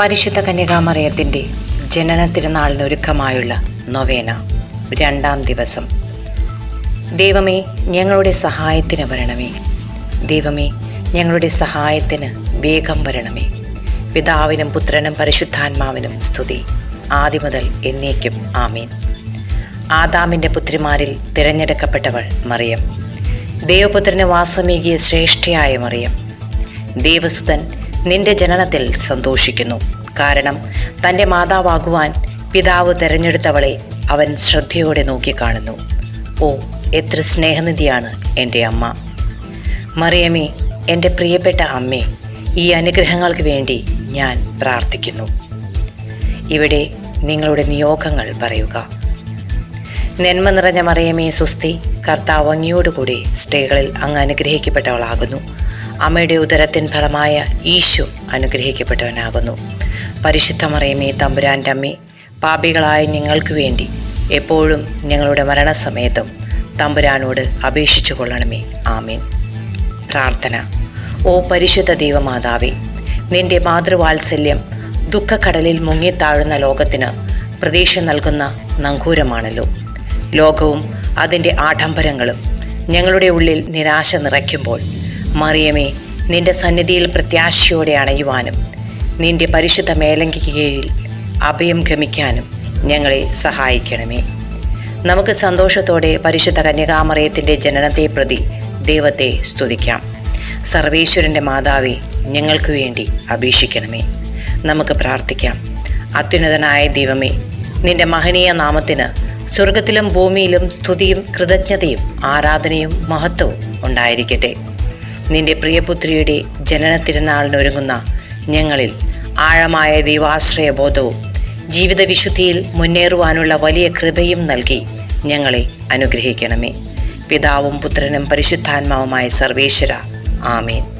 പരിശുദ്ധ കന്യകാമറിയത്തിന്റെ ജനന തിരുനാളിനൊരുക്കമായുള്ള നൊവേന രണ്ടാം ദിവസം. ദൈവമേ ഞങ്ങളുടെ സഹായത്തിന് വരണമേ. ദൈവമേ ഞങ്ങളുടെ സഹായത്തിന് വേഗം വരണമേ. പിതാവിനും പുത്രനും പരിശുദ്ധാത്മാവിനും സ്തുതി. ആദ്യം മുതൽ എന്നേക്കും ആമീൻ. ആദാമിന്റെ പുത്രിമാരിൽ തിരഞ്ഞെടുക്കപ്പെട്ടവൾ മറിയം. ദേവപുത്രന് വാസമേകിയ ശ്രേഷ്ഠയായ മറിയം. ദേവസുതൻ നിന്റെ ജനനത്തിൽ സന്തോഷിക്കുന്നു. കാരണം തന്റെ മാതാവാകുവാൻ പിതാവ് തിരഞ്ഞെടുത്തവളെ അവൻ ശ്രദ്ധയോടെ നോക്കിക്കാണുന്നു. ഓ എത്ര സ്നേഹനിധിയാണ് എന്റെ അമ്മ. മറിയമേ എന്റെ പ്രിയപ്പെട്ട അമ്മേ ഈ അനുഗ്രഹങ്ങൾക്ക് വേണ്ടി ഞാൻ പ്രാർത്ഥിക്കുന്നു. ഇവിടെ നിങ്ങളുടെ നിയോഗങ്ങൾ പറയുക. നന്മ നിറഞ്ഞ മറിയമേ സുസ്തി കർത്താവ് അങ്ങയോടുകൂടി സ്ത്രീകളിൽ അങ്ങ് അനുഗ്രഹിക്കപ്പെട്ടവളാകുന്നു. അമ്മയുടെ ഉദരത്തിൻ ഫലമായ ഈശോ അനുഗ്രഹിക്കപ്പെട്ടവനാകുന്നു. പരിശുദ്ധ മറിയമേ തമ്പുരാന്റെ അമ്മേ പാപികളായ ഞങ്ങൾക്ക് വേണ്ടി എപ്പോഴും ഞങ്ങളുടെ മരണസമയത്തും തമ്പുരാനോട് അപേക്ഷിച്ചു കൊള്ളണമേ. ആമീൻ. പ്രാർത്ഥന. ഓ പരിശുദ്ധ ദൈവമാതാവേ നിന്റെ മാതൃവാത്സല്യം ദുഃഖക്കടലിൽ മുങ്ങിത്താഴുന്ന ലോകത്തിന് പ്രതീക്ഷ നൽകുന്ന നങ്കൂരമാണല്ലോ. ലോകവും അതിന്റെ ആഡംബരങ്ങളും ഞങ്ങളുടെ ഉള്ളിൽ നിരാശ നിറയ്ക്കുമ്പോൾ മറിയമേ നിന്റെ സന്നിധിയിൽ പ്രത്യാശയോടെ അണയുവാനും നിന്റെ പരിശുദ്ധ മേലങ്കിക്ക് കീഴിൽ അഭയം ഗമിക്കാനും ഞങ്ങളെ സഹായിക്കണമേ. നമുക്ക് സന്തോഷത്തോടെ പരിശുദ്ധ കന്യകാമറയത്തിന്റെ ജനനത്തെ പ്രതി ദൈവത്തെ സ്തുതിക്കാം. സർവേശ്വരന്റെ മാതാവെ ഞങ്ങൾക്ക് വേണ്ടി അപേക്ഷിക്കണമേ. നമുക്ക് പ്രാർത്ഥിക്കാം. അത്യുന്നതനായ ദൈവമേ നിന്റെ മഹനീയ നാമത്തിന് സ്വർഗത്തിലും ഭൂമിയിലും സ്തുതിയും കൃതജ്ഞതയും ആരാധനയും മഹത്വവും ഉണ്ടായിരിക്കട്ടെ. നിന്റെ പ്രിയപുത്രിയുടെ ജനന തിരുനാളിനൊരുങ്ങുന്ന ഞങ്ങളിൽ ആഴമായ ദൈവാശ്രയ ബോധവും ജീവിത വിശുദ്ധിയിൽ മുന്നേറുവാനുള്ള വലിയ കൃപയും നൽകി ഞങ്ങളെ അനുഗ്രഹിക്കണമേ. പിതാവും പുത്രനും പരിശുദ്ധാത്മാവുമായ സർവേശ്വര. ആമീൻ.